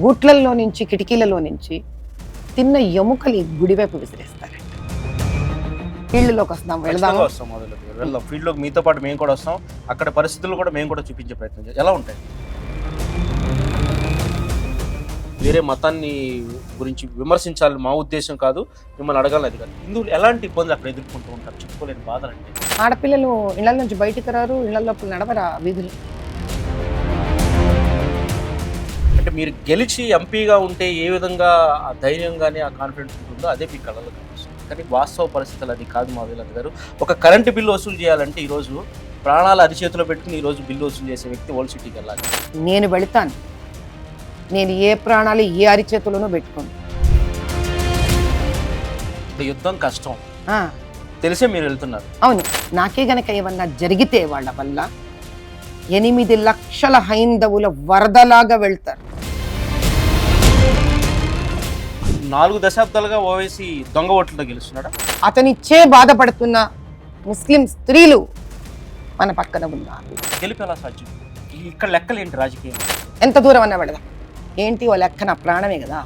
గూట్లల్లో నుంచి కిటికీలలో నుంచి తిన్న ఎముకలు గుడివైపు విసిరేస్తారంట ఇళ్ళలోకి వస్తాం వెళదాం. వస్తాం మొదలు వెళ్దాం. ఫీల్డ్లోకి మీతో పాటు మేము కూడా వస్తాం. అక్కడ పరిస్థితులు కూడా మేము కూడా చూపించే ప్రయత్నం చేస్తాం. ఎలా ఉంటాయి? వేరే మతాన్ని గురించి విమర్శించాలి మా ఉద్దేశం కాదు మిమ్మల్ని అడగాలి అది కాదు. హిందువులు ఎలాంటి ఇబ్బందులు అక్కడ ఎదుర్కొంటూ ఉంటారు? చెప్పుకోలేని బాధలు అంటే? ఆడపిల్లలు ఇళ్ళ నుంచి బయటికి రారు ఇళ్ళ లోపల నడవరా వీధులు? అంటే మీరు గెలిచి ఎంపీగా ఉంటే ఏ విధంగా ఆ ధైర్యం కానీ ఆ కాన్ఫిడెన్స్ ఉంటుందో అదే మీ కళలో కనిపిస్తుంది. కానీ వాస్తవ పరిస్థితులు అది కాదు మా వీళ్ళ గారు. ఒక కరెంటు బిల్లు వసూలు చేయాలంటే ఈరోజు ప్రాణాలు అరిచేతిలో పెట్టుకుని ఈరోజు బిల్లు వసూలు చేసే వ్యక్తి ఓల్డ్ సిటీకి వెళ్ళాలి. నేను వెళతాను. నేను ఏ ప్రాణాలు ఏ అరిచేతులను పెట్టుకోను. యుద్ధం కష్టం. తెలిసే మీరు వెళ్తున్నారు. అవును. నాకే గనక ఏమన్నా జరిగితే వాళ్ళ వల్ల ఎనిమిది లక్షల హైందవుల వరదలాగా వెళ్తారు. నాలుగు దశాబ్దాలుగా ఓవైసీ దొంగ ఓట్లతో గెలుస్తున్నాడా? అతనిచ్చే బాధపడుతున్న ముస్లిం స్త్రీలు మన పక్కన ఉన్నారు. గెలుపు ఎలా సాధ్యం? ఇక్కడ లెక్కలేంటి రాజకీయం? ఎంత దూరం అన్నా వెళదాం. ఏంటి ఓ లెక్క నా ప్రాణమే కదా.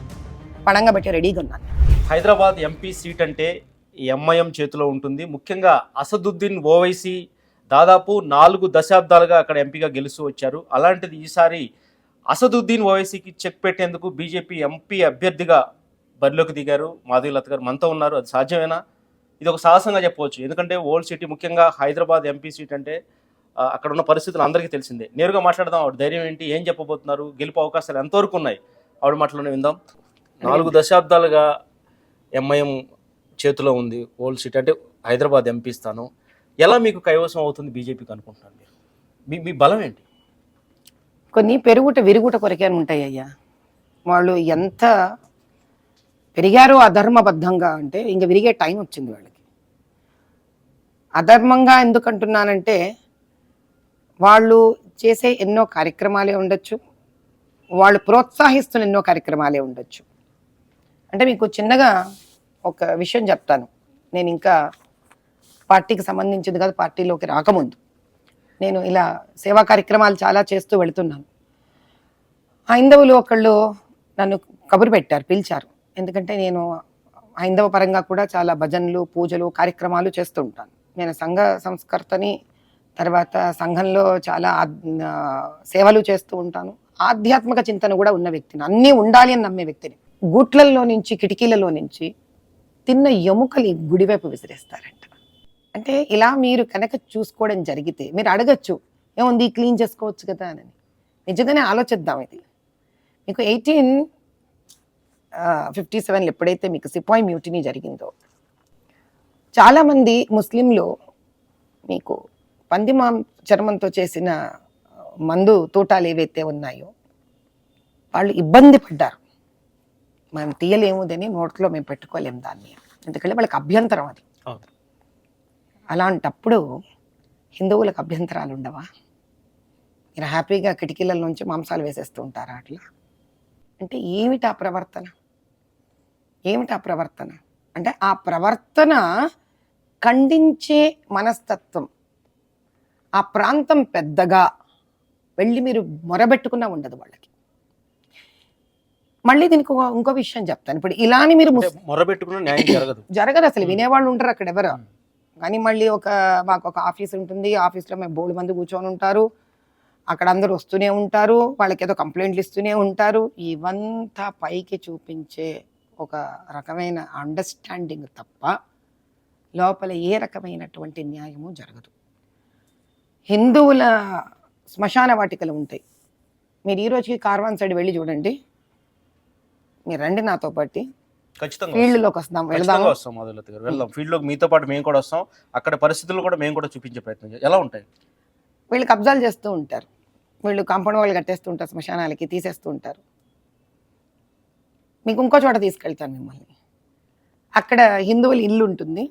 పణంగా పెట్టి రెడీగా ఉన్నాను. హైదరాబాద్ ఎంపీ సీట్ అంటే ఎంఐఎం చేతిలో ఉంటుంది. ముఖ్యంగా అసదుద్దీన్ ఓవైసీ దాదాపు నాలుగు దశాబ్దాలుగా అక్కడ ఎంపీగా గెలుస్తూ వచ్చారు. అలాంటిది ఈసారి అసదుద్దీన్ ఓవైసీకి చెక్ పెట్టేందుకు బీజేపీ ఎంపీ అభ్యర్థిగా బరిలోకి దిగారు. మాధవీలత గారు మనతో ఉన్నారు. అది సాధ్యమేనా? ఇది ఒక సాహసంగా చెప్పవచ్చు. ఎందుకంటే ఓల్డ్ సిటీ ముఖ్యంగా హైదరాబాద్ ఎంపీ సీట్ అంటే అక్కడ ఉన్న పరిస్థితులు అందరికీ తెలిసిందే. నేరుగా మాట్లాడదాం. ఆవిడ ధైర్యం ఏంటి? ఏం చెప్పబోతున్నారు? గెలుపు అవకాశాలు ఎంతవరకు ఉన్నాయి? ఆవిడ మాటలోనే విందాం. నాలుగు దశాబ్దాలుగా ఎంఐఎం చేతిలో ఉంది ఓల్డ్ సిటీ అంటే హైదరాబాద్ ఎంపీ స్థానం. ఎలా మీకు కైవసం అవుతుంది బీజేపీకి అనుకుంటున్నారు మీరు? మీ మీ బలం ఏంటి? కొన్ని పెరుగుట విరుగుట కొరకే ఉంటాయి అయ్యా వాళ్ళు ఎంత పెరిగారో అధర్మబద్ధంగా అంటే ఇంక విరిగే టైం వచ్చింది వాళ్ళకి. అధర్మంగా ఎందుకంటున్నానంటే వాళ్ళు చేసే ఎన్నో కార్యక్రమాలే ఉండొచ్చు. వాళ్ళు ప్రోత్సహిస్తున్న ఎన్నో కార్యక్రమాలే ఉండొచ్చు. అంటే మీకు చిన్నగా ఒక విషయం చెప్తాను. నేను ఇంకా పార్టీకి సంబంధించింది కాదు పార్టీలోకి రాకముందు. నేను ఇలా సేవా కార్యక్రమాలు చాలా చేస్తూ వెళుతున్నాను. హైందవులు ఒకళ్ళు నన్ను కబురు పెట్టారు పిలిచారు. ఎందుకంటే నేను హైందవ పరంగా కూడా చాలా భజనలు పూజలు కార్యక్రమాలు చేస్తూ ఉంటాను. నేను సంఘ సంస్కర్తని తర్వాత సంఘంలో చాలా సేవలు చేస్తూ ఉంటాను. ఆధ్యాత్మిక చింతన కూడా ఉన్న వ్యక్తిని అన్నీ ఉండాలి అని నమ్మే వ్యక్తిని. గూట్లల్లో నుంచి కిటికీలలో నుంచి తిన్న ఎముకలు గుడివైపు విసిరేస్తారంట. అంటే ఇలా మీరు కనుక చూసుకోవడం జరిగితే మీరు అడగచ్చు ఏముంది? క్లీన్ చేసుకోవచ్చు కదా అని. నిజంగానే ఆలోచిద్దాం ఇది. మీకు ఎయిటీన్ ఫిఫ్టీ సెవెన్లో ఎప్పుడైతే మీకు సిపాయి మ్యూటినీ జరిగిందో చాలామంది ముస్లింలు మీకు పందిమా చర్మంతో చేసిన మందు తోటాలు ఏవైతే ఉన్నాయో వాళ్ళు ఇబ్బంది పడ్డారు. మనం తీయలేము నోట్లో మేము పెట్టుకోలేము దాన్ని. ఎందుకంటే వాళ్ళకి అభ్యంతరం అది. అలాంటప్పుడు హిందువులకు అభ్యంతరాలు ఉండవా? మీరు హ్యాపీగా కిటికీల నుంచి మాంసాలు వేసేస్తూ ఉంటారా అట్లా? అంటే ఏమిటి ఆ ప్రవర్తన? ఏమిటి ఆ ప్రవర్తన? అంటే ఆ ప్రవర్తన ఖండించే మనస్తత్వం. ఆ ప్రాంతం పెద్దగా వెళ్ళి మీరు మొరబెట్టుకున్నా ఉండదు వాళ్ళకి. మళ్ళీ దీనికి ఇంకో విషయం చెప్తాను. ఇప్పుడు ఇలాని మీరు మొరబెట్టుకున్న న్యాయం జరగదు. జరగదు అసలు. వినేవాళ్ళు ఉంటారు అక్కడ ఎవరు. కానీ మళ్ళీ ఒక మాకు ఒక ఆఫీస్ ఉంటుంది. ఆఫీస్లో మేము బోర్డు మంది కూర్చొని ఉంటారు. అక్కడ అందరూ వస్తూనే ఉంటారు. వాళ్ళకి ఏదో కంప్లైంట్లు ఇస్తూనే ఉంటారు. ఇవంతా పైకి చూపించే ఒక రకమైన అండర్స్టాండింగ్ తప్ప లోపల ఏ రకమైనటువంటి న్యాయము జరగదు. హిందువుల శ్మశాన వాటికలు ఉంటాయి. మీరు ఈ రోజుకి కార్వాన్ సైడ్ వెళ్ళి చూడండి. మీరు రండి నాతో పాటు. ఖచ్చితంగా ఫీల్డ్లోకి వస్తాం వెళదాం వస్తాం మాధవలత గారు. వెళ్దాం. ఫీల్డ్లోకి మీతో పాటు మేము కూడా వస్తాం. అక్కడ పరిస్థితులు కూడా మేము కూడా చూపించే ప్రయత్నం ఎలా ఉంటాయి? వీళ్ళు కబ్జాలు చేస్తూ ఉంటారు. వీళ్ళు కాంపౌండ్ వాళ్ళు కట్టేస్తూ ఉంటారు శ్మశానాలకి తీసేస్తూ ఉంటారు. మీకు ఇంకో చోట తీసుకెళ్తాను మిమ్మల్ని. అక్కడ హిందువుల ఇల్లు ఉంటుంది.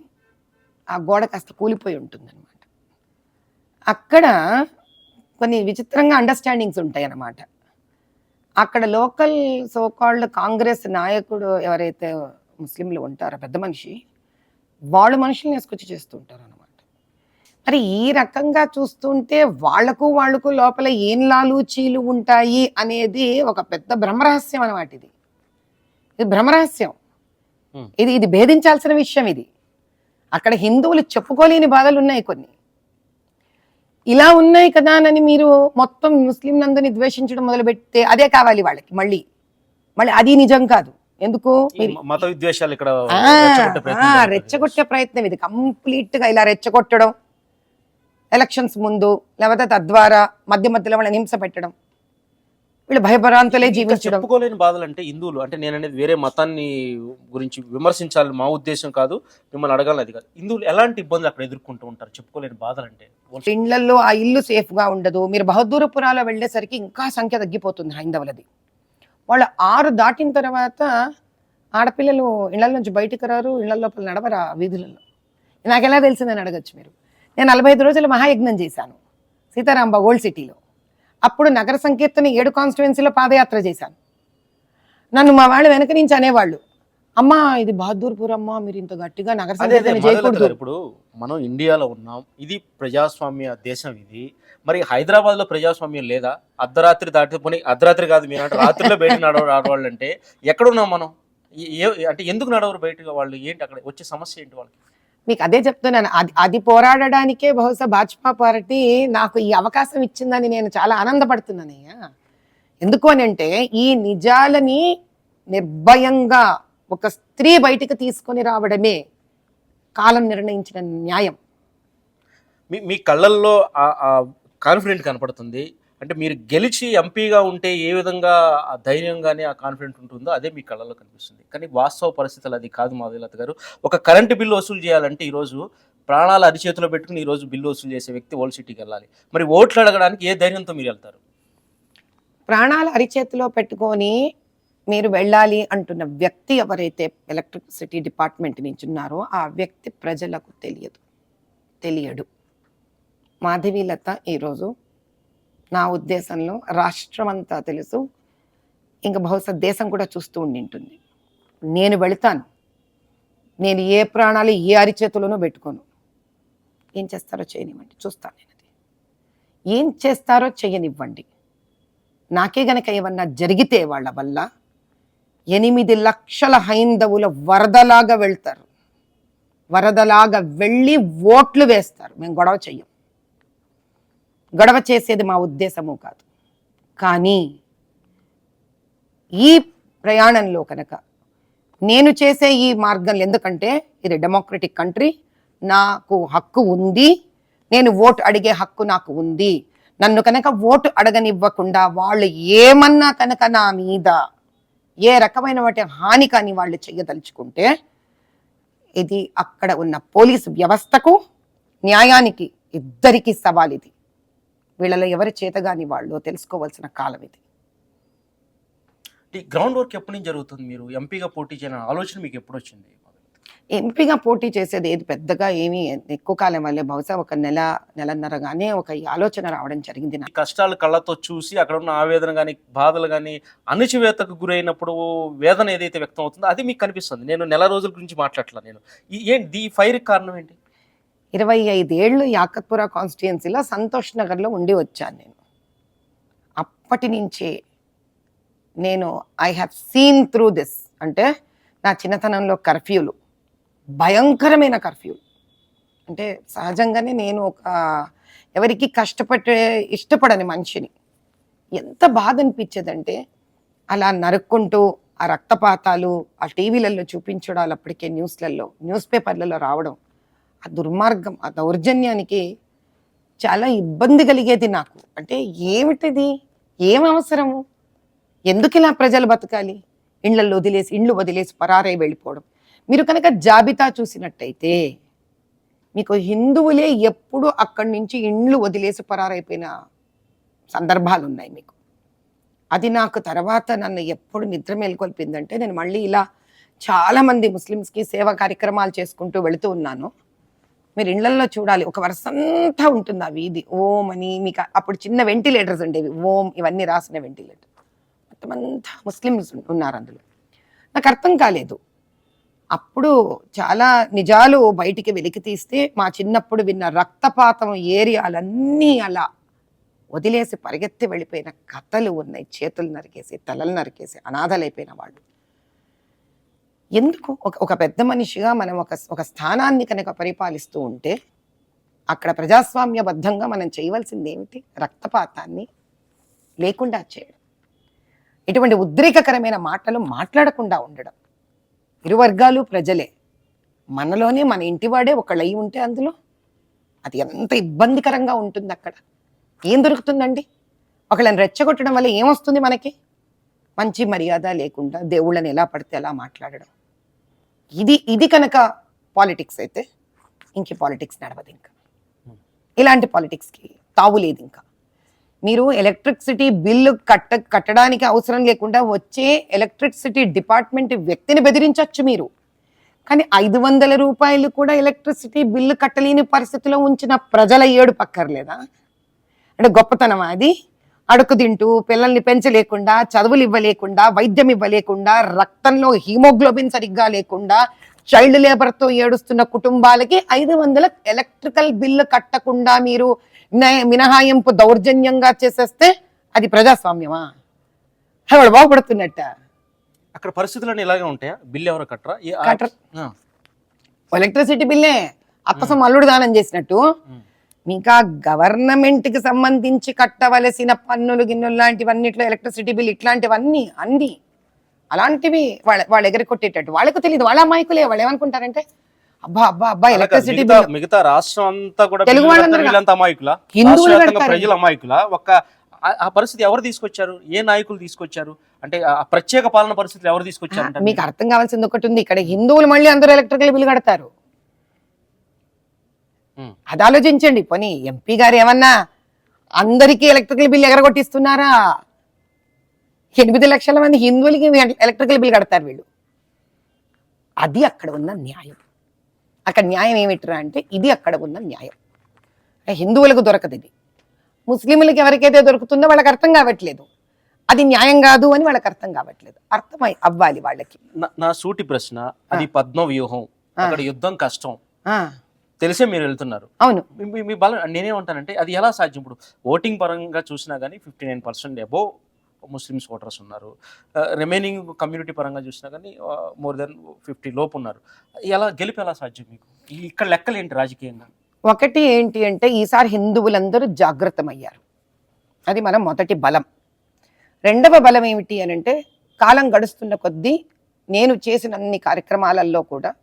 ఆ గోడ కాస్త కూలిపోయి ఉంటుంది అనమాట అక్కడ కొన్ని విచిత్రంగా అండర్స్టాండింగ్స్ ఉంటాయి అన్నమాట అక్కడ లోకల్ సోకాల్డ్ కాంగ్రెస్ నాయకుడు ఎవరైతే ముస్లింలు ఉంటారో పెద్ద మనిషి వాళ్ళు మనుషుల్ని వేసుకొచ్చి చేస్తూ ఉంటారు అనమాట మరి ఈ రకంగా చూస్తుంటే వాళ్ళకు వాళ్ళకు లోపల ఏం లాలూచీలు ఉంటాయి అనేది ఒక పెద్ద బ్రహ్మరహస్యం అన్నమాట ఇది. ఇది బ్రహ్మరహస్యం. ఇది ఇది భేదించాల్సిన విషయం ఇది. అక్కడ హిందువులు చెప్పుకోలేని బాధలు ఉన్నాయి కొన్ని. ఇలా ఉన్నాయి కదా అని మీరు మొత్తం ముస్లింలందరినీ ద్వేషించడం మొదలుపెడితే అదే కావాలి వాళ్ళకి మళ్ళీ. మళ్ళీ అది నిజం కాదు. ఎందుకు? మత విద్వేషాలు ఇక్కడ. రెచ్చగొట్టే ప్రయత్నం ఇది. కంప్లీట్గా ఇలా రెచ్చగొట్టడం ఎలక్షన్స్ ముందు లేకపోతే తద్వారా మధ్య మధ్యలో వాళ్ళని హింస పెట్టడం. వీళ్ళు భయభరాంతులే ఇంకా జీవించడం. చెప్పుకోలేని బాధలు అంటే హిందువులు. అంటే నేను అనేది వేరే మతాన్ని గురించి విమర్శించాలి మా ఉద్దేశం కాదు మిమ్మల్ని అడగాలి అది కాదు. హిందువులు ఎలాంటి ఇబ్బందులు అక్కడ ఎదుర్కొంటూ ఉంటారు? చెప్పుకోలేని బాధలు అంటే ఇళ్ళలో ఆ ఇల్లు సేఫ్గా ఉండదు. మీరు బహదూరపురాలో వెళ్ళేసరికి ఇంకా సంఖ్య తగ్గిపోతుంది హైందవులది. వాళ్ళు ఆరు దాటిన తర్వాత ఆడపిల్లలు ఇళ్ళ నుంచి బయటకు రారు ఇళ్ళ లోపల నడవరా వీధులలో? నాకు ఎలా తెలిసిందని అడగచ్చు మీరు. నేను నలభై ఐదు రోజులు మహాయజ్ఞం చేశాను. సీతారాంబ ఓల్డ్ సిటీలో. అప్పుడు నగర సంకీర్తన ఏడు కాన్స్టిట్యువెన్సీలో పాదయాత్ర చేశాను. నన్ను మా వాళ్ళు వెనక నుంచి అనేవాళ్ళు అమ్మా ఇది బహదూర్పూర్ అమ్మా మీరు ఇంత గట్టిగా నగర సంకీర్తన చేయకూడదు. ఇప్పుడు మనం ఇండియాలో ఉన్నాం ఇది ప్రజాస్వామ్య దేశం ఇది. మరి హైదరాబాద్లో ప్రజాస్వామ్యం లేదా? అర్ధరాత్రి దాటి పోనీ అర్ధరాత్రి కాదు మీరు అంటే రాత్రిలో బయట నడవ ఆడవాళ్ళు అంటే ఎక్కడున్నాం మనం? ఏ- అంటే ఎందుకు నడవరు బయటగా వాళ్ళు? ఏంటి అక్కడ వచ్చే సమస్య ఏంటి వాళ్ళకి? మీకు అదే చెప్తున్నాను. అది అది పోరాడడానికే బహుశా భాజపా పార్టీ నాకు ఈ అవకాశం ఇచ్చిందని నేను చాలా ఆనందపడుతున్నానయ్యా. ఎందుకు అని అంటే ఈ నిజాలని నిర్భయంగా ఒక స్త్రీ బయటికి తీసుకొని రావడమే కాలం నిర్ణయించిన న్యాయం. మీ మీ కళ్ళల్లో కాన్ఫిడెంట్ కనపడుతుంది. అంటే మీరు గెలిచి ఎంపీగా ఉంటే ఏ విధంగా ఆ ధైర్యంగానే ఆ కాన్ఫిడెంట్ ఉంటుందో అదే మీ కళ్ళలో కనిపిస్తుంది. కానీ వాస్తవ పరిస్థితులు అది కాదు మాధవీలత గారు. ఒక కరెంటు బిల్లు వసూలు చేయాలంటే ఈరోజు ప్రాణాలు అరిచేతిలో పెట్టుకుని ఈరోజు బిల్లు వసూలు చేసే వ్యక్తి ఓల్డ్ సిటీకి వెళ్ళాలి. మరి ఓట్లు అడగడానికి ఏ ధైర్యంతో మీరు వెళ్తారు? ప్రాణాలు అరిచేతిలో పెట్టుకొని మీరు వెళ్ళాలి అంటున్న వ్యక్తి ఎవరైతే ఎలక్ట్రిసిటీ డిపార్ట్మెంట్ నుంచి ఉన్నారో ఆ వ్యక్తి ప్రజలకు తెలియదు. తెలియడు. మాధవీలత ఈరోజు నా ఉద్దేశంలో రాష్ట్రం అంతా తెలుసు. ఇంకా బహుశా దేశం కూడా చూస్తూ ఉండింటుంది. నేను వెళతాను. నేను ఏ ప్రాణాలు ఏ అరిచేతులోనూ పెట్టుకోను. ఏం చేస్తారో చేయనివ్వండి. చూస్తాను నేను అది. ఏం చేస్తారో చేయనివ్వండి. నాకే గనక ఏమన్నా జరిగితే వాళ్ళ వల్ల ఎనిమిది లక్షల హైందవుల వరదలాగా వెళ్తారు. వరదలాగా వెళ్ళి ఓట్లు వేస్తారు. మేము గొడవ చెయ్యం. గొడవ చేసేది మా ఉద్దేశము కాదు. కానీ ఈ ప్రయాణంలో కనుక నేను చేసే ఈ మార్గంలో ఎందుకంటే ఇది డెమోక్రటిక్ కంట్రీ నాకు హక్కు ఉంది నేను ఓటు అడిగే హక్కు నాకు ఉంది. నన్ను కనుక ఓటు అడగనివ్వకుండా వాళ్ళు ఏమన్నా కనుక నా మీద ఏ రకమైన వాటి హాని కానీ వాళ్ళు చెయ్యదలుచుకుంటే ఇది అక్కడ ఉన్న పోలీసు వ్యవస్థకు న్యాయానికి ఇద్దరికీ సవాల్ ఇది వీళ్ళలో ఎవరి చేతగాని వాళ్ళు తెలుసుకోవాల్సిన కాలం ఇది. గ్రౌండ్ వర్క్ ఎప్పటి నుంచి జరుగుతుంది మీరు? ఎంపీగా పోటీ చేయాలనే ఆలోచన మీకు ఎప్పుడు వచ్చింది? ఎంపీగా పోటీ చేసేది ఏది పెద్దగా ఏమీ ఎక్కువ కాలం వల్లే బహుశా ఒక నెల నెలన్నరగానే ఒక ఆలోచన రావడం జరిగింది నాకు. కష్టాలు కళ్ళతో చూసి అక్కడ ఉన్న ఆవేదన కానీ బాధలు కానీ అణచివేతకు గురైనప్పుడు వేదన ఏదైతే వ్యక్తం అవుతుందో అది మీకు కనిపిస్తుంది. నేను నెల రోజుల గురించి మాట్లాడట్లా నేను. ఏంటి ఈ ఫైర్ కారణం ఏంటి? ఇరవై ఐదేళ్ళు యాకత్పుర కాన్స్టిట్యుయెన్సీలో సంతోష్ నగర్లో ఉండి వచ్చాను నేను. అప్పటి నుంచే నేను I have seen through this అంటే నా చిన్నతనంలో కర్ఫ్యూలు భయంకరమైన కర్ఫ్యూలు. అంటే సహజంగానే నేను ఒక ఎవరికి కష్టపడే ఇష్టపడని మనిషిని. ఎంత బాధ అనిపించేదంటే అలా నరుక్కుంటూ ఆ రక్తపాతాలు ఆ టీవీలలో చూపించడాలు అప్పటికే న్యూస్లలో న్యూస్ పేపర్లలో రావడం. ఆ దుర్మార్గం ఆ దౌర్జన్యానికి చాలా ఇబ్బంది కలిగేది నాకు. అంటే ఏమిటిది? ఏం అవసరము? ఎందుకు ఇలా ప్రజలు బతకాలి? ఇండ్లలో వదిలేసి ఇండ్లు వదిలేసి పరారై వెళ్ళిపోవడం. మీరు కనుక జాబితా చూసినట్టయితే మీకు హిందువులే ఎప్పుడు అక్కడి నుంచి ఇండ్లు వదిలేసి పరారైపోయిన సందర్భాలు ఉన్నాయి మీకు. అది నాకు తర్వాత నన్ను ఎప్పుడు నిద్ర మేల్కొల్పిందంటే నేను మళ్ళీ ఇలా చాలామంది ముస్లిమ్స్కి సేవా కార్యక్రమాలు చేసుకుంటూ వెళుతూ ఉన్నాను. మీరు ఇళ్ళల్లో చూడాలి. ఒక వరుసంతా ఉంటుంది ఆ వీధి. ఓం అని మీకు అప్పుడు చిన్న వెంటిలేటర్స్ ఉండేవి. ఓం ఇవన్నీ రాసిన వెంటిలేటర్. మొత్తం అంతా ముస్లిమ్స్ ఉన్నారు అందులో. నాకు అర్థం కాలేదు. అప్పుడు చాలా నిజాలు బయటికి వెలికి తీస్తే మా చిన్నప్పుడు విన్న రక్తపాతం ఏరియాలన్నీ అలా వదిలేసి పరిగెత్తి వెళ్ళిపోయిన కథలు ఉన్నాయి. చేతులు నరికేసి తలలు నరికేసి అనాథలైపోయిన వాళ్ళు. ఎందుకు? ఒక ఒక పెద్ద మనిషిగా మనం ఒక ఒక స్థానాన్ని కనుక పరిపాలిస్తూ ఉంటే అక్కడ ప్రజాస్వామ్యబద్ధంగా మనం చేయవలసింది ఏమిటి రక్తపాతాన్ని లేకుండా చేయడం. ఇటువంటి ఉద్రేకకరమైన మాటలు మాట్లాడకుండా ఉండడం. ఇరు వర్గాలు ప్రజలే. మనలోనే మన ఇంటివాడే ఒకళ్ళు అయి ఉంటే అందులో అది ఎంత ఇబ్బందికరంగా ఉంటుంది అక్కడ. ఏం దొరుకుతుందండి? ఒకళ్ళని రెచ్చగొట్టడం వల్ల ఏమొస్తుంది మనకి? మంచి మర్యాద లేకుండా దేవుళ్ళని ఎలా పడితే అలా మాట్లాడడం. ఇది ఇది కనుక పాలిటిక్స్ అయితే ఇంక పాలిటిక్స్ నడవదు ఇంకా. ఇలాంటి పాలిటిక్స్కి తావు లేదు ఇంకా. మీరు ఎలక్ట్రిసిటీ బిల్లు కట్ట కట్టడానికి అవసరం లేకుండా వచ్చే ఎలక్ట్రిసిటీ డిపార్ట్మెంట్ వ్యక్తిని బెదిరించవచ్చు మీరు. కానీ ఐదు వందల రూపాయలు కూడా ఎలక్ట్రిసిటీ బిల్లు కట్టలేని పరిస్థితిలో ఉంచిన ప్రజల ఏడు పక్కర్లేదా అంటే గొప్పతనమా అది? అడుగు తింటూ పిల్లల్ని పెంచలేకుండా చదువులు ఇవ్వలేకుండా వైద్యం ఇవ్వలేకుండా రక్తంలో హీమోగ్లోబిన్ సరిగ్గా లేకుండా చైల్డ్ లేబర్తో ఏడుస్తున్న కుటుంబాలకి ఐదు వందల ఎలక్ట్రికల్ బిల్లు కట్టకుండా మీరు మినహాయింపు దౌర్జన్యంగా చేసేస్తే అది ప్రజాస్వామ్యమా? హే, వాడు బాగుపడుతున్నట్ట. అక్కడ పరిస్థితులన్నీ ఇలాగే ఉంటాయా? బిల్ ఎవరు కట్టరా. ఎలక్ట్రిసిటీ బిల్లే. అత్తసం అల్లుడు దానం చేసినట్టు. ఇంకా గవర్నమెంట్కి సంబంధించి కట్టవలసిన పన్నులు గిన్నులు లాంటివన్నిట్లో ఎలక్ట్రిసిటీ బిల్ ఇట్లాంటివన్నీ అన్ని అలాంటివి వాళ్ళ వాళ్ళు ఎగరకొట్టేటట్టు వాళ్ళకు తెలియదు వాళ్ళ అమాయకులే వాళ్ళు ఏమనుకుంటారంటే అబ్బా అబ్బా అబ్బా ఎలక్ట్రిసిటీ బిల్ మిగతా రాష్ట్రం అంతా కూడా తెలుగు వాళ్ళందరూ అమాయకుల? హిందువులు. ప్రజలు అమాయకుల? ఒక్క ఆ- పరిస్థితి ఎవరు తీసుకొచ్చారు? ఏ నాయకులు తీసుకొచ్చారు? అంటే ఆ ప్రత్యేక పాలన పరిస్థితులు ఎవరు తీసుకొచ్చారు మీకు అర్థం కావాల్సింది ఒకటి ఉంది. ఇక్కడ హిందువులు మళ్ళీ అందరూ ఎలక్ట్రికల్ బిల్ కడతారు. అది ఆలోచించండి. పోనీ ఎంపీ గారు ఏమన్నా అందరికీ ఎలక్ట్రికల్ బిల్ ఎగరగొట్టిస్తున్నారా? ఎనిమిది లక్షల మంది హిందువులకి ఎలక్ట్రికల్ బిల్ కడతారు వీళ్ళు. అది అక్కడ ఉన్న న్యాయం. అక్కడ న్యాయం ఏమిట్రా అంటే ఇది అక్కడ ఉన్న న్యాయం. హిందువులకు దొరకదు ఇది. ముస్లింలకు ఎవరికైతే దొరుకుతుందో వాళ్ళకి అర్థం కావట్లేదు. అది న్యాయం కాదు అని వాళ్ళకి అర్థం కావట్లేదు. అర్థమై అవ్వాలి వాళ్ళకి. నా- సూటి ప్రశ్న అది పద్మ వ్యూహం అక్కడ యుద్ధం కష్టం. తెలిసే మీరు వెళ్తున్నారు. అవును. మీ- మీ- బలం నేనేమంటానంటే అది ఎలా సాధ్యం? ఇప్పుడు ఓటింగ్ పరంగా చూసినా కానీ fifty nine percent above Muslims voters ఉన్నారు. రిమైనింగ్ కమ్యూనిటీ పరంగా చూసినా కానీ మోర్ దెన్ ఫిఫ్టీ లోపు ఉన్నారు. ఎలా గెలుపు ఎలా సాధ్యం మీకు? ఈ- ఇక్కడ లెక్కలు ఏంటి రాజకీయంగా? ఒకటి ఏంటి అంటే ఈసారి హిందువులందరూ జాగృతమయ్యారు అది మన మొదటి బలం. రెండవ బలం ఏమిటి అని అంటే కాలం గడుస్తున్న కొద్దీ నేను చేసిన అన్ని కార్యక్రమాలలో కూడా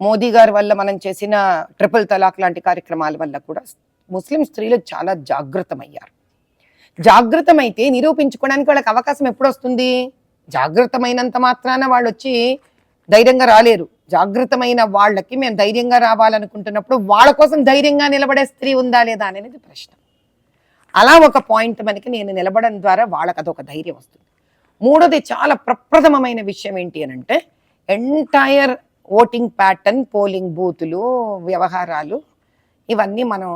మోదీ గారి వల్ల మనం చేసిన ట్రిపుల్ తలాక్ లాంటి కార్యక్రమాల వల్ల కూడా ముస్లిం స్త్రీలు చాలా జాగృతమయ్యారు. జాగృతమైతే నిరూపించుకోవడానికి వాళ్ళకి అవకాశం ఎప్పుడు వస్తుంది జాగృతమైనంత మాత్రాన వాళ్ళు వచ్చి ధైర్యంగా రాలేరు. జాగృతమైన వాళ్ళకి మేము ధైర్యంగా రావాలనుకుంటున్నప్పుడు వాళ్ళ కోసం ధైర్యంగా నిలబడే స్త్రీ ఉందా లేదా అనేది ప్రశ్న. అలా ఒక పాయింట్ మనకి నేను నిలబడడం ద్వారా వాళ్ళకి అదొక ధైర్యం వస్తుంది. మూడోది చాలా ప్రప్రథమమైన విషయం ఏంటి అని అంటే ఎంటైర్ ఓటింగ్ ప్యాటర్న్ పోలింగ్ బూతులు వ్యవహారాలు ఇవన్నీ మనం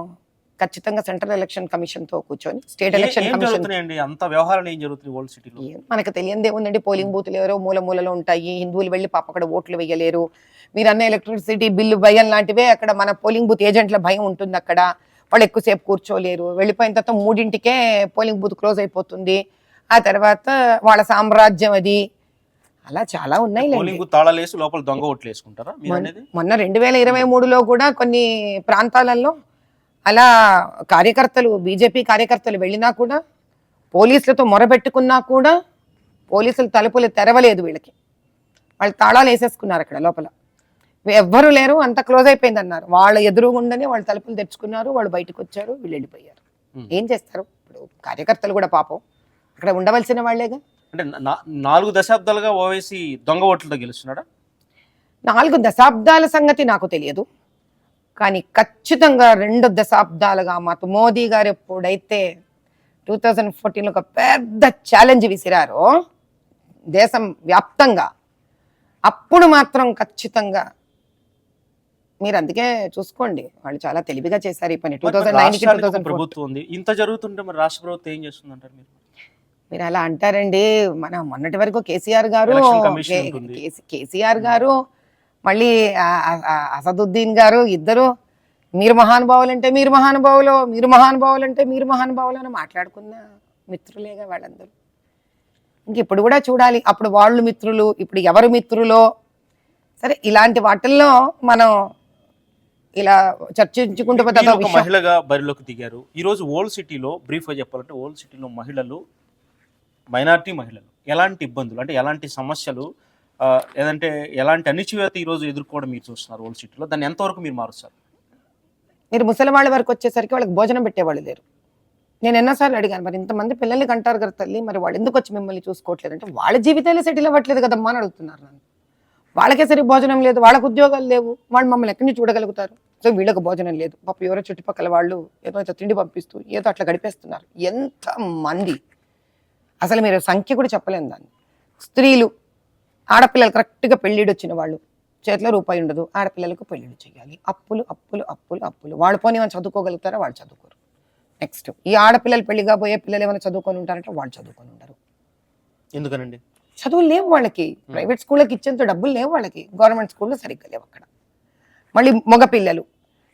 ఖచ్చితంగా సెంట్రల్ ఎలక్షన్ కమిషన్తో కూర్చొని స్టేట్ ఎలక్షన్ కమిషన్ జరుగుతున్నాయండి? అంత వ్యవహారాలు ఏం జరుగుతున్నాయి ఓల్డ్ సిటీలో? ఏం మనకు తెలియందే ఉందండి పోలింగ్ బూతులు ఎవరో మూల మూలలో ఉంటాయి హిందువులు వెళ్ళి పాప అక్కడ ఓట్లు వేయలేరు. మీరు అన్న ఎలక్ట్రిసిటీ బిల్లు భయం లాంటివే అక్కడ మన పోలింగ్ బూత్ ఏజెంట్ల భయం ఉంటుంది అక్కడ. వాళ్ళు ఎక్కువసేపు కూర్చోలేరు. వెళ్ళిపోయిన తర్వాత మూడింటికే పోలింగ్ బూత్ క్లోజ్ అయిపోతుంది. ఆ తర్వాత వాళ్ళ సామ్రాజ్యం అది. అలా చాలా ఉన్నాయి పోలింగ్ తాళాలు లోపల దొంగ ఓట్లు వేసుకుంటారా మొన్న రెండు వేల ఇరవై మూడులో కూడా కొన్ని ప్రాంతాలలో అలా కార్యకర్తలు బీజేపీ కార్యకర్తలు వెళ్ళినా కూడా పోలీసులతో మొరబెట్టుకున్నా కూడా పోలీసులు తలుపులు తెరవలేదు వీళ్ళకి. వాళ్ళు తాళాలు వేసేసుకున్నారు అక్కడ లోపల. ఎవ్వరు లేరు అంత క్లోజ్ అయిపోయింది అన్నారు వాళ్ళ ఎదురుగుండనే వాళ్ళు తలుపులు తెరుచుకున్నారు వాళ్ళు బయటకు వచ్చారు వీళ్ళు వెళ్ళిపోయారు. ఏం చేస్తారు? ఇప్పుడు కార్యకర్తలు కూడా పాపం. అక్కడ ఉండవలసిన వాళ్ళేగా? అంటే నాలుగు దశాబ్దాలుగా ఓవైసీ దొంగ ఓట్లతో గెలుస్తున్నాడా? నాలుగు దశాబ్దాల సంగతి నాకు తెలియదు. కానీ ఖచ్చితంగా రెండు దశాబ్దాలుగా మాకు మోదీ గారు ఎప్పుడైతే టూ థౌజండ్ ఫోర్టీన్లో ఒక పెద్ద ఛాలెంజ్ విసిరారో దేశం వ్యాప్తంగా అప్పుడు మాత్రం ఖచ్చితంగా మీరు అందుకే చూసుకోండి. వాళ్ళు చాలా తెలివిగా చేశారు ఈ పని. టూ థౌసండ్ నైన్ ప్రభుత్వం ఉంది. ఇంత జరుగుతుంటే మరి రాష్ట్ర ప్రభుత్వం ఏం చేస్తుంది అంటారు మీరు? మీరు అలా అంటారండి. మన మొన్నటి వరకు కేసీఆర్ గారు కేసీఆర్ గారు మళ్ళీ అసదుద్దీన్ గారు ఇద్దరు మీరు మహానుభావులు అంటే మీరు మహానుభావులు మీరు మహానుభావులు అంటే మీరు మహానుభావులు అని మాట్లాడుకున్న మిత్రులేగా వాళ్ళందరూ. ఇంక ఇప్పుడు కూడా చూడాలి. అప్పుడు వాళ్ళు మిత్రులు ఇప్పుడు ఎవరు మిత్రులో? సరే ఇలాంటి వాటిల్లో మనం ఇలా చర్చించుకుంటూ. మహిళగా బరిలోకి దిగారు. ఈ రోజు ఓల్డ్ సిటీలో బ్రీఫ్గా చెప్పాలంటే ఓల్డ్ సిటీలో మహిళలు మైనారిటీ మహిళలు ఎలాంటి ఇబ్బందులు? అంటే ఎలాంటి సమస్యలు లేదంటే ఎలాంటి అణిచివేత ఈ రోజు ఎదుర్కోవడం మీరు చూస్తున్నారు ఓల్డ్ సిటీలో? దాన్ని ఎంతవరకు మీరు మారుస్తారు? మీరు ముసలి వాళ్ళ వరకు వచ్చేసరికి వాళ్ళకి భోజనం పెట్టేవాళ్ళు లేరు. నేను ఎన్నోసార్లు అడిగాను మరి ఇంతమంది పిల్లల్ని కంటారు కదా తల్లి మరి వాళ్ళు ఎందుకు వచ్చి మిమ్మల్ని చూసుకోవట్లేదు? అంటే వాళ్ళ జీవితాలే సెటిల్ అవ్వట్లేదు కదమ్మా అని అడుగుతున్నారు నన్ను. వాళ్ళకే సరి భోజనం లేదు వాళ్ళకు ఉద్యోగాలు లేవు వాళ్ళు మమ్మల్ని ఎక్కడి నుంచి చూడగలుగుతారు? సో వీళ్ళకి భోజనం లేదు. పాప ఎవరో చుట్టుపక్కల వాళ్ళు ఏదో తిండి పంపిస్తూ ఏదో అట్లా గడిపేస్తున్నారు. ఎంత మంది అసలు మీరు సంఖ్య కూడా చెప్పలేము దాన్ని. స్త్రీలు ఆడపిల్లలు కరెక్ట్గా పెళ్ళిడు వచ్చిన వాళ్ళు చేతిలో రూపాయి ఉండదు ఆడపిల్లలకు పెళ్ళిళ్ళు చేయాలి. అప్పులు అప్పులు అప్పులు అప్పులు. వాళ్ళు పోనీ ఏమైనా చదువుకోగలుగుతారా? వాళ్ళు చదువుకోరు. నెక్స్ట్ ఈ ఆడపిల్లలు పెళ్ళిగా పోయే పిల్లలు ఏమైనా చదువుకొని ఉంటారంటే వాళ్ళు చదువుకొని ఉంటారు ఎందుకనండి? చదువులు లేవు వాళ్ళకి. ప్రైవేట్ స్కూళ్ళకి ఇచ్చేంత డబ్బులు లేవు వాళ్ళకి. గవర్నమెంట్ స్కూల్లో సరిగ్గా లేవు అక్కడ. మళ్ళీ మగ పిల్లలు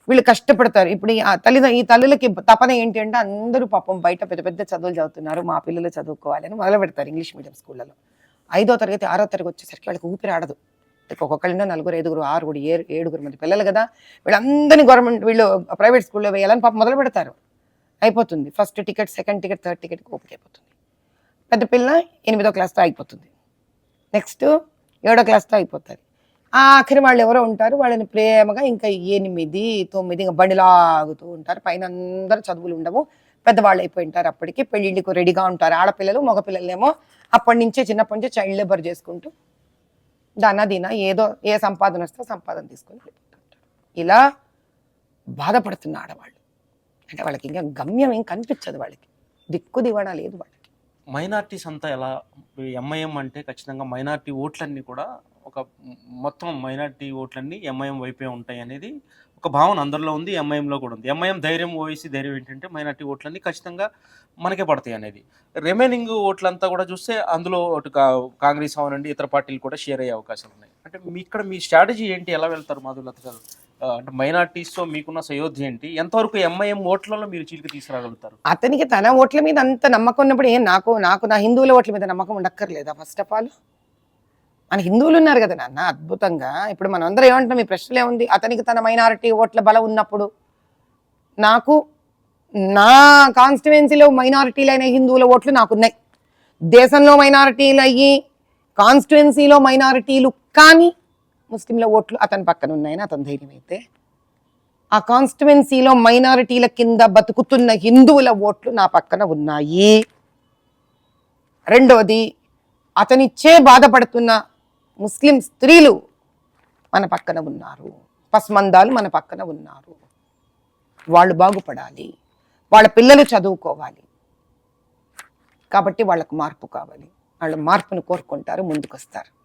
వీళ్ళు కష్టపడతారు. ఇప్పుడు ఈ ఆ ఈ తల్లులకి తపన ఏంటి అంటే అందరూ పాపం బయట పెద్ద పెద్ద చదువులు చదువుతున్నారు. మా పిల్లలు చదువుకోవాలని మొదలు పెడతారు ఇంగ్లీష్ మీడియం స్కూళ్ళలో. ఐదో తరగతి ఆరో తరగతి వచ్చేసరికి వాళ్ళకి ఊపిరి ఆడదు. ఒక్కొక్కళ్ళలో నలుగురు ఐదుగురు ఆరుగురు ఏడు ఏడుగురు మంది పిల్లలు కదా. వీళ్ళందరినీ గవర్నమెంట్ వీళ్ళు ప్రైవేట్ స్కూల్లో వేయాలని పాపం మొదలు పెడతారు. అయిపోతుంది. First ticket second ticket third ticket ఓపిక అయిపోతుంది. పెద్ద పిల్ల ఎనిమిదో క్లాస్తో అయిపోతుంది. నెక్స్ట్ ఏడో క్లాస్తో అయిపోతుంది ఆ ఆఖరి వాళ్ళు ఎవరో ఉంటారు వాళ్ళని ప్రేమగా ఇంకా ఎనిమిది తొమ్మిది ఇంకా బండి లాగుతూ ఉంటారు. పైన అందరూ చదువులు ఉండవు. పెద్దవాళ్ళు అయిపోయి ఉంటారు అప్పటికి. పెళ్ళిళ్ళకు రెడీగా ఉంటారు. ఆడపిల్లలు మగపిల్లలేమో అప్పటి నుంచే చిన్నప్పటి నుంచే చైల్డ్ లేబర్ చేసుకుంటూ దాన దీన ఏదో ఏ సంపాదన వస్తే సంపాదన తీసుకొని వెళ్ళిపోతుంటారు ఇలా బాధపడుతున్న ఆడవాళ్ళు. అంటే వాళ్ళకి ఇంకా గమ్యం ఏం కనిపించదు వాళ్ళకి. దిక్కు దివాణా లేదు వాళ్ళకి. మైనార్టీస్ అంతా ఎలా ఎంఐఎం అంటే ఖచ్చితంగా మైనార్టీ ఓట్లన్నీ కూడా ఒక మొత్తం మైనార్టీ ఓట్లన్నీ ఎంఐఎం వైపే ఉంటాయి అనేది ఒక భావన అందరిలో ఉంది ఎంఐఎంలో కూడా ఉంది. ఎంఐఎం ధైర్యం ఓవైసీ ధైర్యం ఏంటంటే మైనార్టీ ఓట్లన్నీ ఖచ్చితంగా మనకే పడతాయి అనేది. రిమైనింగ్ ఓట్లంతా కూడా చూస్తే అందులో అటు కా- కాంగ్రెస్ అవనండి ఇతర పార్టీలు కూడా షేర్ అయ్యే అవకాశాలు ఉన్నాయి. అంటే మీ ఇక్కడ మీ స్ట్రాటజీ ఏంటి? ఎలా వెళ్తారు మాధులత గారు? అంటే మైనార్టీస్తో మీకున్న సయోధ్య ఏంటి? ఎంతవరకు ఎంఐఎం ఓట్లలో మీరు చీలిక తీసుకురాగలుగుతారు? అతనికి తన ఓట్ల మీద అంత నమ్మకం ఉన్నప్పుడు ఏం నాకు నాకు నా హిందువుల ఓట్ల మీద నమ్మకం ఉండక్కర్లేదా ఫస్ట్ ఆఫ్ ఆల్ మన హిందువులు ఉన్నారు కదా నాన్న అద్భుతంగా. ఇప్పుడు మనం అందరం ఏమంటున్నాం మీ ప్రశ్నలే ఉంది. అతనికి తన మైనారిటీ ఓట్ల బలం ఉన్నప్పుడు నాకు నా కాన్స్టిట్యువెన్సీలో మైనారిటీలైన హిందువుల ఓట్లు నాకున్నాయి. దేశంలో మైనారిటీలు అయ్యి కాన్స్టిట్యువెన్సీలో మైనారిటీలు కానీ ముస్లింల ఓట్లు అతని పక్కన ఉన్నాయని అతని ధైర్యం అయితే. ఆ కాన్స్టిట్యువెన్సీలో మైనారిటీల కింద బతుకుతున్న హిందువుల ఓట్లు నా పక్కన ఉన్నాయి. రెండవది అతనిచ్చే బాధపడుతున్న ముస్లిం స్త్రీలు మన పక్కన ఉన్నారు. పస్మందాలు మన పక్కన ఉన్నారు. వాళ్ళు బాగుపడాలి. వాళ్ళ పిల్లలు చదువుకోవాలి. కాబట్టి వాళ్ళకు మార్పు కావాలి. వాళ్ళు మార్పును కోరుకుంటారు ముందుకొస్తారు.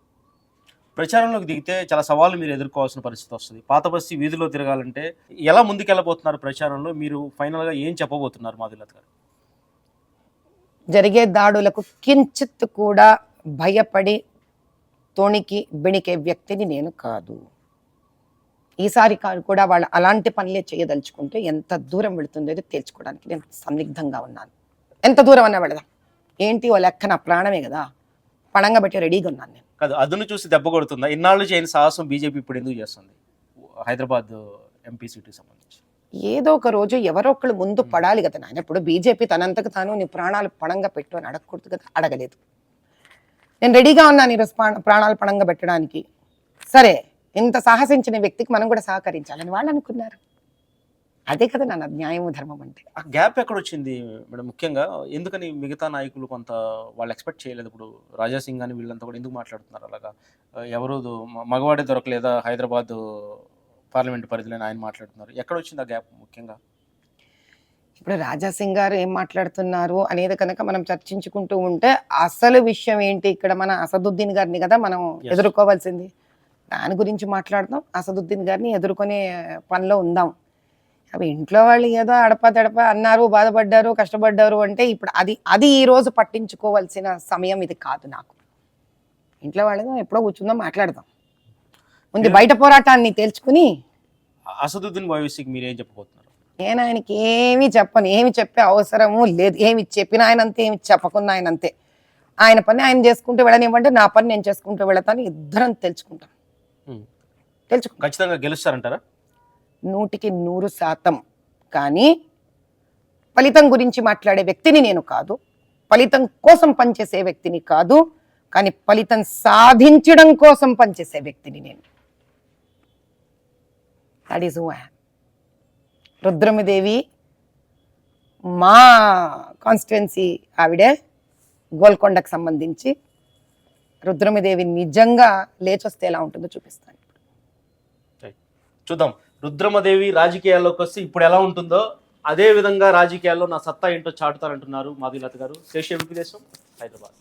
ప్రచారంలోకి దిగితే చాలా సవాళ్ళు మీరు ఎదుర్కోవాల్సిన పరిస్థితి వస్తుంది. పాత బస్తీ వీధిలో తిరగాలంటే ఎలా ముందుకెళ్ళబోతున్నారు ప్రచారంలో? మీరు ఫైనల్గా ఏం చెప్పబోతున్నారు మాధులత గారు? జరిగే దాడులకు కించిత్ కూడా భయపడి తోణికి బెణికే వ్యక్తిని నేను కాదు. ఈసారి కా- కూడా వాళ్ళు అలాంటి పనులే చేయదలుచుకుంటే ఎంత దూరం వెళుతుందో అది తేల్చుకోవడానికి నేను సందిగ్ధంగా ఉన్నాను. ఎంత దూరం అన్నా వెళదాం. ఏంటి ఓ లెక్క నా ప్రాణమే కదా? పణంగా పెట్టి రెడీగా ఉన్నాను నేను. కాదు అదును చూసి దెబ్బ కొడుతుందా? ఇన్నాళ్ళు చేయని సాహసం బీజేపీ ఇప్పుడు ఎందుకు చేస్తుంది? హైదరాబాద్ ఎంపీ సీట్కి సంబంధించి. ఏదో ఒక రోజు ఎవరో ఒకళ్ళు ముందు పడాలి కదా నాయన. ఇప్పుడు బీజేపీ తనంతకు తాను నీ ప్రాణాలు పణంగా పెట్టు అని అడగకూడదు కదా? అడగలేదు. నేను రెడీగా ఉన్నాను ఈరోజు ప్రాణ- ప్రాణాలు పణంగా పెట్టడానికి. సరే ఇంత సాహసించిన వ్యక్తికి మనం కూడా సహకరించాలని వాళ్ళు అనుకున్నారు. అదే కదా నా న్యాయము ధర్మం అంటే. ఆ గ్యాప్ ఎక్కడ వచ్చింది మేడం? ముఖ్యంగా ఎందుకని మిగతా నాయకులు కొంత వాళ్ళు ఎక్స్పెక్ట్ చేయలేదు? ఇప్పుడు రాజా సింగ్ అని వీళ్ళంతా కూడా ఎందుకు మాట్లాడుతున్నారు అలాగా? ఎవరు మగవాడే దొరకలేదా? హైదరాబాద్ పార్లమెంట్ పరిధిలో ఆయన మాట్లాడుతున్నారు. ఎక్కడ వచ్చింది ఆ గ్యాప్ ముఖ్యంగా? ఇప్పుడు రాజా సింగ్ గారు ఏం మాట్లాడుతున్నారు అనేది కనుక మనం చర్చించుకుంటూ ఉంటే అసలు విషయం ఏంటి? ఇక్కడ మన అసదుద్దీన్ గారిని కదా మనం. ఎదుర్కోవాల్సింది. దాని గురించి మాట్లాడదాం. అసదుద్దీన్ గారిని ఎదుర్కొనే పనిలో ఉందాం. అవి ఇంట్లో వాళ్ళు ఏదో అడప దడప అన్నారు బాధపడ్డారు కష్టపడ్డారు అంటే ఇప్పుడు అది అది ఈ రోజు పట్టించుకోవాల్సిన సమయం ఇది కాదు నాకు. ఇంట్లో వాళ్ళతో ఎప్పుడో కూర్చుందాం మాట్లాడదాం. ముందు బయట పోరాటాన్ని తేల్చుకుని అసదుద్దీన్ మీరు ఏం చెప్పబోతున్నారు? నేను ఆయనకి ఏమీ చెప్పను ఏమి చెప్పే అవసరము లేదు ఏమి చెప్పిన ఆయన అంతే ఏమి చెప్పకున్న ఆయన అంతే. ఆయన పని ఆయన చేసుకుంటూ వెళ్ళనివ్వండి నా పని నేను చేసుకుంటూ వెళతాను ఇద్దరం తెలుసుకుంటాం. తెలుసుకుంటాం ఖచ్చితంగా గెలుస్తారంటారా? నూటికి నూరు శాతం. కానీ ఫలితం గురించి మాట్లాడే వ్యక్తిని నేను కాదు. ఫలితం కోసం పనిచేసే వ్యక్తిని కాదు. కానీ ఫలితం సాధించడం కోసం పనిచేసే వ్యక్తిని నేను. దట్ ఈజ్ హూ రుద్రమదేవి మా కాన్స్టిట్యున్సీ ఆవిడే గోల్కొండకు సంబంధించి రుద్రమదేవి నిజంగా లేచొస్తే ఎలా ఉంటుందో చూపిస్తాను. చూద్దాం. రుద్రమదేవి రాజకీయాల్లోకి వస్తే ఇప్పుడు ఎలా ఉంటుందో అదే విధంగా రాజకీయాల్లో నా సత్తా ఏంటో చాటుతారంటున్నారు మాధులత గారు. శేష దేశం హైదరాబాద్.